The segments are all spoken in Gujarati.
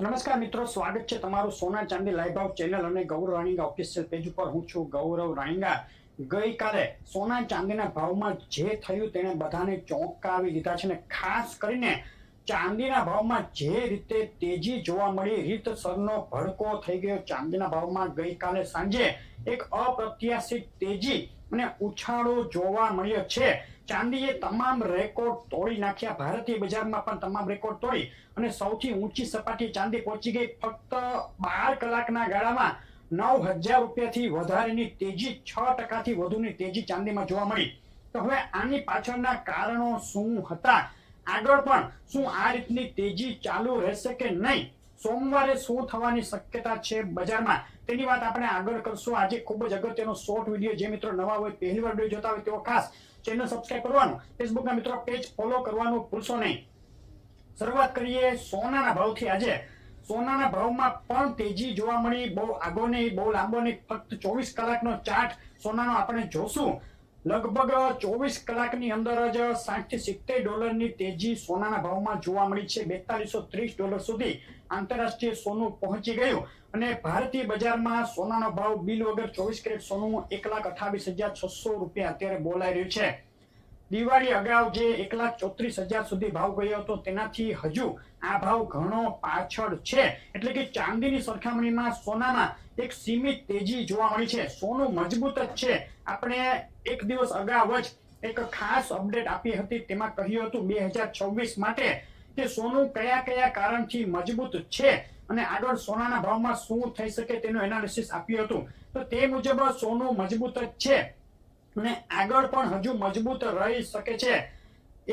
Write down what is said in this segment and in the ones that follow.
નમસ્કાર મિત્રો, સ્વાગત છે તમારું સોના ચાંદી લાઈવ ભાવ ચેનલ અને ગૌરવ રાણીંગા ઓફિશિયલ પેજ ઉપર. હું છું ગૌરવ રાણીંગા. ગઈકાલે સોના ચાંદીના ભાવમાં જે થયું તેણે બધાને ચોંકાવી દીધા છે ને ખાસ કરીને ચાંદીના ભાવમાં જે રીતે તેજી જોવા મળી, રીતસરનો ભડકો થઈ ગયો ચાંદીના ભાવમાં ગઈકાલે સાંજે એક અપ્રત્યાશિત તેજી અને ઉછાળો જોવા મળ્યો છે. ચાંદીએ તમામ રેકોર્ડ તોડી નાખ્યા. ભારતીય બજારમાં પણ તમામ રેકોર્ડ તોડી અને સૌથી ઊંચી સપાટી ચાંદી પહોંચી ગઈ ફક્ત બાર કલાકના ગાળામાં નવ હજાર રૂપિયાથી વધારેની તેજી, છ ટકાથી વધુની તેજી ચાંદીમાં જોવા મળી. તો હવે આની પાછળના કારણો શું હતા? આગળ પણ શું આ રીતની તેજી ચાલુ રહેશે કે નહીં? સોમવારે શું થવાની શક્યતા છે બજારમાં? તેની વાત આપણે આગળ કરશું. આજે ખૂબ જ અગત્યનો શોર્ટ વીડિયો જે મિત્રો નવા હોય પહેલી વાર વીડિયો જોતા હોય તેઓ ખાસ ચેનલ સબસ્ક્રાઇબ કરવાનું. ફેસબુકના મિત્રો પેજ ફોલો કરવાનું ભૂલશો નહીં. શરૂઆત કરીએ સોનાના ભાવથી. આજે સોનાના ભાવમાં પણ તેજી જોવા મળી. બહુ આગો નહીં બહુ લાંબો નહીં ફક્ત ચોવીસ કલાકનો ચાર્ટ સોનાનો આપણે જોશું. લગભગ ચોવીસ કલાકની અંદર જ સાઠ સિત્તેર ડોલરની તેજી સોનાના ભાવમાં જોવા મળી છે. બેતાલીસો ત્રીસ ડોલર સુધી આંતરરાષ્ટ્રીય સોનું પહોંચી ગયું અને ભારતીય બજારમાં સોનાનો ભાવ બિલ વગર ચોવીસ કેરેટ સોનું એક લાખ અઠાવીસ હજાર છસો રૂપિયા અત્યારે બોલાઈ રહ્યું છે. દિવાળી અગાઉ જે એક લાખ ચોત્રીસ હજાર સુધી ભાવ ગયો હતો, તેનાથી હજુ આ ભાવ ઘણો પાછળ છે. એટલે કે ચાંદીની સરખામણીમાં સોનામાં એક સીમિત તેજી જોવા મળી છે. સોનું મજબૂત જ છે. આપણે એક દિવસ અગાઉ જ એક ખાસ અપડેટ આપી હતી. તેમાં કહ્યું હતું બે હજાર છવ્વીસ માટે કે સોનું કયા કયા કારણથી મજબૂત છે અને આગળ સોનાના ભાવમાં શું થઈ શકે તેનું એનાલિસિસ આપ્યું હતું. તો તે મુજબ સોનું મજબૂત જ છે. અને આગળ પણ હજુ મજબૂત રહી શકે છે.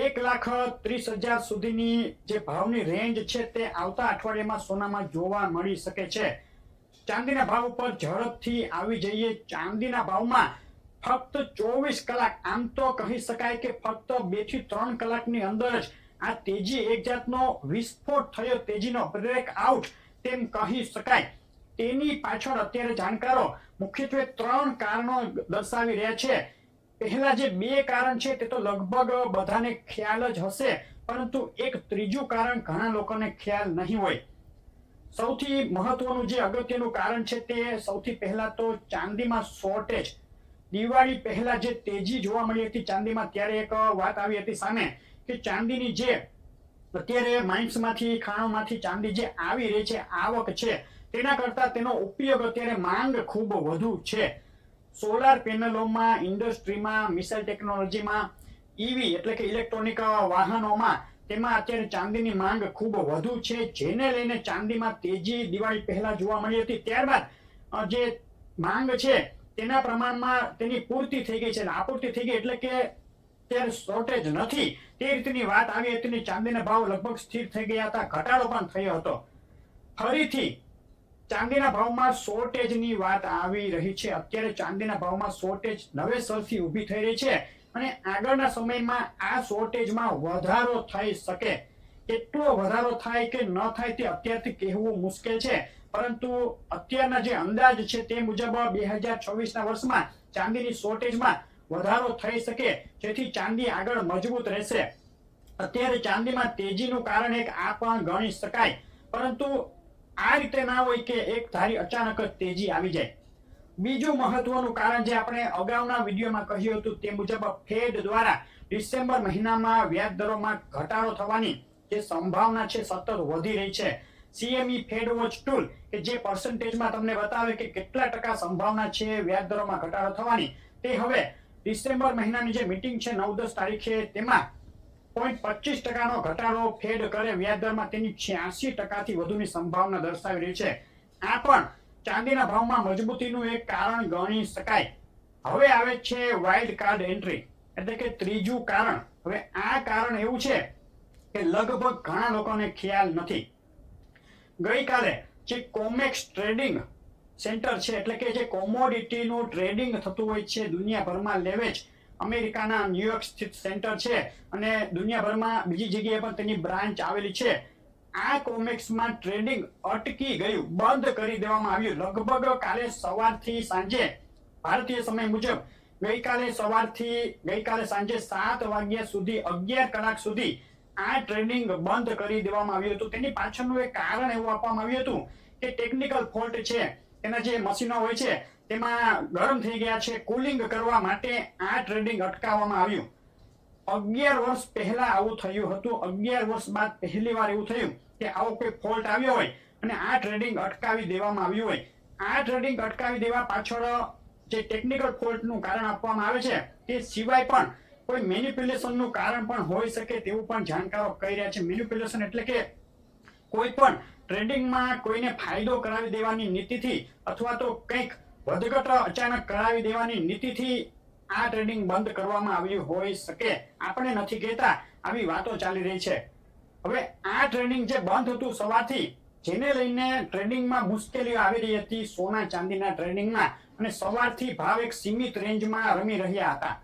એક લાખ ત્રીસ હજાર સુધીની જે ભાવની રેન્જ છે તે આવતા અઠવાડિયામાં સોનામાં જોવા મળી શકે છે. ચાંદીના ભાવ ઉપર ઝડપથી આવી જઈએ. ચાંદીના ભાવમાં ફક્ત ચોવીસ કલાક, આમ તો કહી શકાય કે ફક્ત બેથી ત્રણ કલાકની અંદર જ આ તેજી એક જાતનો વિસ્ફોટ થયો, તેજીનો બ્રેક આઉટ તેમ કહી શકાય. તેની પાછળ અત્યારે જાણકારો મુખ્યત્વે ત્રણ કારણો દર્શાવી રહ્યા છે. પહેલા જે બે કારણ છે તે તો લગભગ બધાને ખ્યાલ જ હશે, પરંતુ એક ત્રીજું કારણ ઘણા લોકોને ખ્યાલ નહીં હોય. સૌથી મહત્વનું જે અગત્યનું કારણ છે તે સૌથી પહેલા તો ચાંદીમાં શોર્ટેજ દિવાળી પહેલા જે તેજી જોવા મળી હતી ચાંદીમાં, ત્યારે એક વાત આવી હતી સામે કે ચાંદીની જે અત્યારે માઇન્સમાંથી ખાણોમાંથી ચાંદી જે આવી રહી છે, આવક છે તેના કરતા તેનો ઉપયોગ અત્યારે માંગ ખૂબ વધુ છે. સોલાર પેનલોમાં ઇન્ડસ્ટ્રીમાં મિસાઇલ ટેકનોલોજીમાં ઈવી એટલે કે ઇલેક્ટ્રોનિક વાહનોમાં તેમાં અત્યારે ચાંદીની માંગ ખૂબ વધુ છે. જેને લઈને ચાંદીમાં તેજી દિવાળી પહેલા જોવા મળી હતી. ત્યારબાદ જે માંગ છે તેના પ્રમાણમાં તેની પૂર્તિ થઈ ગઈ છે. આપૂર્તિ થઈ ગઈ એટલે કે અત્યારે શોર્ટેજ નથી. તે રીતની વાત આવી હતી ચાંદીના ભાવ લગભગ સ્થિર થઈ ગયા હતા. ઘટાડો પણ થયો હતો. ફરીથી ચાંદીના ભાવમાં શોર્ટેજની વાત આવી રહી છે. અત્યારે ચાંદીના ભાવમાં શોર્ટેજ નવેસરથી ઊભી થઈ રહી છે અને આગળના સમયમાં આ શોર્ટેજમાં વધારો થઈ શકે. કેટલો વધારો થાય કે ન થાય તે અત્યારથી કહેવું મુશ્કેલ છે. પરંતુ અત્યારના જે અંદાજ છે તે મુજબ બે હજાર છવ્વીસના વર્ષમાં ચાંદીની શોર્ટેજમાં વધારો થઈ શકે, જેથી ચાંદી આગળ મજબૂત રહેશે. અત્યારે ચાંદીમાં તેજીનું કારણ એક આ પણ ગણી શકાય. પરંતુ આ રીતે ના હોય કે એક ધારી અચાનક જ તેજી આવી જાય. બીજું મહત્વનું કારણ જે આપણે અગાઉના વિડીયોમાં કહ્યું હતું તે મુજબ ફેડ દ્વારા ડિસેમ્બર મહિનામાં વ્યાજ દરોમાં ઘટાડો થવાની જે સંભાવના છે સતત વધી રહી છે. સીએમઈ ફેડ વોચ ટૂલ કે જે પર્સન્ટેજમાં તમને બતાવે કે કેટલા ટકા સંભાવના છે વ્યાજ દરોમાં ઘટાડો થવાની તે હવે ડિસેમ્બર મહિનાની જે મીટિંગ છે નવ દસ તારીખે તેમાં પોઈન્ટ પચીસ ટકાનો ઘટાડો ફેડ કરે વ્યાજદરમાં તેની છ્યાસી ટકાથી વધુની સંભાવના દર્શાવી રહી છે. આ પણ ચાંદીના ભાવમાં મજબૂતીનું એક કારણ ગણી શકાય. હવે આવે છે વાઇલ્ડ કાર્ડ એન્ટ્રી એટલે કે ત્રીજું કારણ. હવે આ કારણ એવું છે કે લગભગ ઘણા લોકોને ખ્યાલ નથી. ગઈકાલે જે કોમેક્સ ટ્રેડિંગ સેન્ટર છે, એટલે કે જે કોમોડિટીનું ટ્રેડિંગ થતું હોય છે, દુનિયાભરમાં લેવેચ અમેરિકાના ન્યુયોર્ક સ્થિત સેન્ટર છે અને દુનિયાભરમાં બીજી જગ્યાએ પણ તેની બ્રાન્ચ આવેલી છે. આ કોમેક્સમાં ટ્રેડિંગ અટકી ગયું, બંધ કરી દેવામાં આવ્યું. લગભગ કાલે સવારથી સાંજે, ભારતીય સમય મુજબ, ગઈકાલે સવારથી, ગઈકાલે સાંજે સાત વાગ્યા સુધી, અગિયાર કલાક સુધી આ ટ્રેડિંગ બંધ કરી દેવામાં આવ્યું હતું. તેની પાછળનું એક કારણ એવું આપવામાં આવ્યું હતું કે ટેકનિકલ ફોલ્ટ છે. એના જે મશીનો હોય છે તેમાં ગરમ થઈ ગયા છે. કુલિંગ કરવા માટે આ ટ્રેડિંગ અટકાવવામાં આવ્યું. અગિયાર વર્ષ પહેલા આવું થયું હતું. અગિયાર વર્ષ બાદ પહેલી વાર એવું થયું કે આવો કોઈ ફોલ્ટ આવ્યો હોય અને આ ટ્રેડિંગ અટકાવી દેવામાં આવ્યું હોય. આ ટ્રેડિંગ અટકાવી દેવા પાછળ જે ટેકનિકલ ફોલ્ટનું કારણ આપવામાં આવે છે તે સિવાય પણ કોઈ મેન્યુપ્યુલેશનનું કારણ પણ હોઈ શકે તેવું પણ જાણકારો કહી રહ્યા છે. મેન્યુપ્યુલેશન એટલે કે કોઈ પણ ટ્રેડિંગમાં કોઈને ફાયદો કરાવી દેવાની નીતિથી અથવા તો કંઈક વધઘટ અચાનક કરાવી દેવાની નીતિથી આ ટ્રેડિંગ બંધ કરવામાં આવ્યું હોઈ શકે. આપણે નથી કહેતા, આવી વાતો ચાલી રહી છે. હવે આ ટ્રેડિંગ જે બંધ હતું સવારથી, જેને લઈને ટ્રેડિંગમાં મુશ્કેલીઓ આવી રહી હતી સોના ચાંદીના ટ્રેડિંગમાં અને સવારથી ભાવ એક સીમિત રેન્જમાં રમી રહ્યા હતા.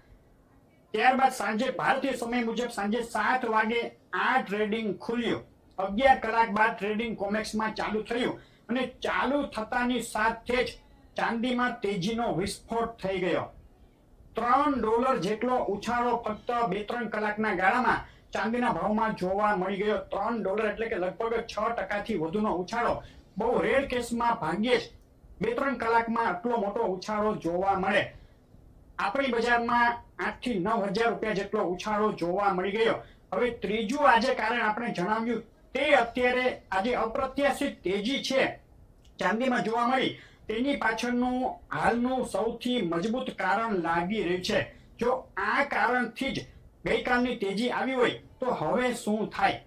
ત્યારબાદ સાંજે ભારતીય સમય મુજબ સાંજે સાત વાગે આ ટ્રેડિંગ ખુલ્યું. અગિયાર કલાક બાદ ટ્રેડિંગ કોમેક્સમાં ચાલુ થયું અને ચાલુ થતાની સાથે જ ચાંદીમાં તેજીનો વિસ્ફોટ થઈ ગયો. ત્રણ ડોલર જેટલો ઉછાળો ફક્ત બે ત્રણ કલાકના ગાળામાં ચાંદીના ભાવમાં જોવા મળી ગયો. ત્રણ ડોલર એટલે કે લગભગ છ ટકાથી વધુનો ઉછાળો. બહુ રેર કેસમાં ભાગ્યે જ બે ત્રણ કલાકમાં આટલો મોટો ઉછાળો જોવા મળે. આપણી બજારમાં આઠથી નવ હજાર રૂપિયા જેટલો ઉછાળો જોવા મળી ગયો. હવે ત્રીજું આજે કારણ આપણે જણાવ્યું તે અત્યારે આજે અપ્રત્યાશિત તેજી છે. ચાંદીમાં જોવા મળી તેની પાછળનું હાલનું સૌથી મજબૂત કારણ લાગી રહ્યું છે. જો આ કારણથી જ ગઈકાલની તેજી આવી હોય, તો હવે શું થાય?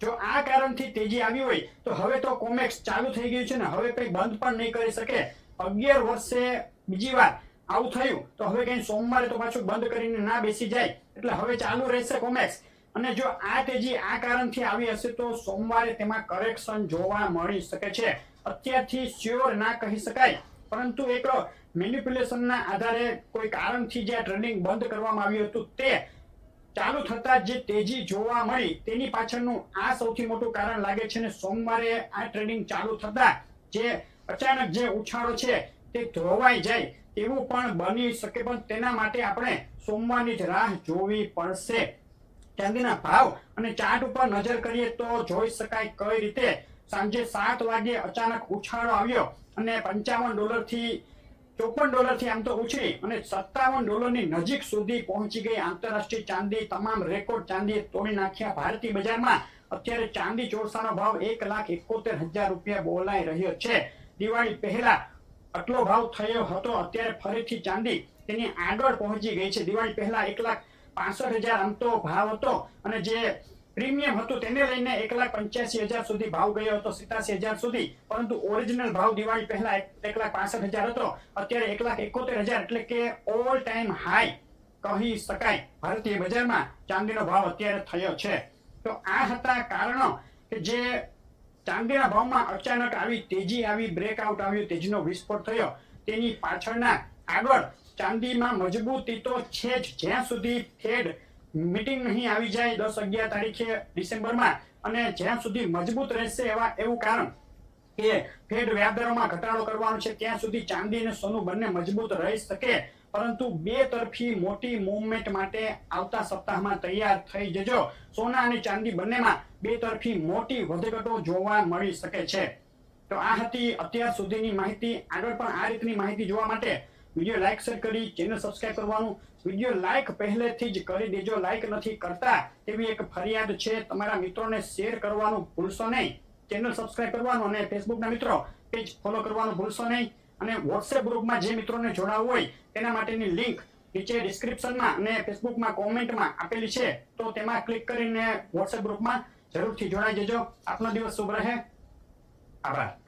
જો આ કારણથી તેજી આવી હોય, તો હવે તો કોમેક્સ ચાલુ થઈ ગયું છે ને હવે કંઈ બંધ પણ નહીં કરી શકે. અગિયાર વર્ષે બીજી વાર આવું થયું, તો હવે કઈ સોમવારે તો પાછું બંધ કરીને ના બેસી જાય. એટલે હવે ચાલુ રહેશે કોમેક્સ અને જો આ તેજી આ કારણથી આવી હશે, તો સોમવારે તેમાં કરેક્શન જોવા મળી શકે છે. અત્યારથી શ્યોર ના કહી શકાય. પરંતુ એક મેનિપ્યુલેશનના આધારે કોઈ કારણથી જે ટ્રેડિંગ બંધ કરવામાં આવ્યું હતું તે ચાલુ થતા જે તેજી જોવા મળી તેની પાછળનું આ સૌથી મોટું કારણ લાગે છે ને સોમવારે આ ટ્રેડિંગ ચાલુ થતા જે અચાનક જે ઉછાળો છે તે ધોવાઈ જાય એવું પણ બની શકે. પણ તેના માટે આપણે સોમવારની જ રાહ જોવી પડશે. ચાંદીના ભાવ અને ચાર્ટ ઉપર નજર કરીએ તો જોઈ શકાય કઈ રીતે સાંજે સાત વાગે અચાનક ઉછાળો આવ્યો અને પંચાવન ડોલરથી ચોપન ડોલરથી આમ તો ઉછળી અને સત્તાવન ડોલરની નજીક સુધી પહોંચી ગઈ આંતરરાષ્ટ્રીય ચાંદી. તમામ રેકોર્ડ ચાંદી તોડી નાખ્યા. ભારતીય બજારમાં અત્યારે ચાંદી ચોરસાનો ભાવ એક લાખ એકોતેર હજાર રૂપિયા બોલાઈ રહ્યો છે. દિવાળી પહેલા આટલો ભાવ થયો હતો. અત્યારે ફરીથી ચાંદી તેની આગળ પહોંચી ગઈ છે. દિવાળી પહેલા એક લાખ પાસઠ હજાર આમ તો ભાવ હતો અને જે પ્રીમિયમ હતું તેને લઈને એક લાખ પંચ્યાસી હજાર સુધી ભાવ ગયો હતો, સિત્યાસી હજાર સુધી. પરંતુ ઓરિજિનલ ભાવ દિવાળી પહેલા એક લાખ પાસઠ હજાર હતો. અત્યારે એક લાખ એકોતેર હજાર એટલે કે ઓલ ટાઈમ હાઈ કહી શકાય. ભારતીય બજારમાં ચાંદીનો ભાવ અત્યારે થયો છે. તો આ હતા કારણો કે જે ચાંદીના ભાવમાં અચાનક આવી તેજી આવી બ્રેકઆઉટ આવ્યું, તેજીનો વિસ્ફોટ થયો. તેની પાછળના આગળ ચાંદીમાં મજબૂતી તો છે જ. જ્યાં સુધી ફેડ મીટિંગ નહીં આવી જાય દસ અગિયાર તારીખે ડિસેમ્બરમાં અને જ્યાં સુધી મજબૂત રહેશે એવા એવું કારણ કે ફેડ વ્યાજદરોમાં ઘટાડો કરવાનો છે, ત્યાં સુધી ચાંદી અને સોનું બંને મજબૂત રહી શકે. પરંતુ બે તરફી મોટી મુવમેન્ટ માટે આવતા સપ્તાહમાં તૈયાર થઈ જજો. સોના અને ચાંદી બંનેમાં બે તરફી મોટી વધઘટો જોવા મળી શકે છે. તો આ હતી અત્યાર સુધીની માહિતી. આગળ પણ આ રીતની માહિતી જોવા માટે વીડિયો લાઈક શેર કરી ચેનલ સબસ્ક્રાઇબ કરવાનું. વીડિયો લાઈક પહેલેથી જ કરી દેજો. લાઈક નથી કરતા તેવી એક ફરિયાદ છે. તમારા મિત્રોને શેર કરવાનું ભૂલશો નહીં. ચેનલ સબસ્ક્રાઇબ કરવાનું અને ફેસબુકના મિત્રો પેજ ફોલો કરવાનું ભૂલશો નહીં. અને વોટ્સએપ ગ્રુપમાં જે મિત્રોને જોડાવવું હોય, તેના માટેની લિંક નીચે ડિસ્ક્રિપ્શનમાં અને ફેસબુકમાં કોમેન્ટમાં આપેલી છે. તો તેમાં ક્લિક કરીને વોટ્સએપ ગ્રુપમાં જરૂરથી જોડાઈ જજો. આપનો દિવસ શુભ રહે. આભાર.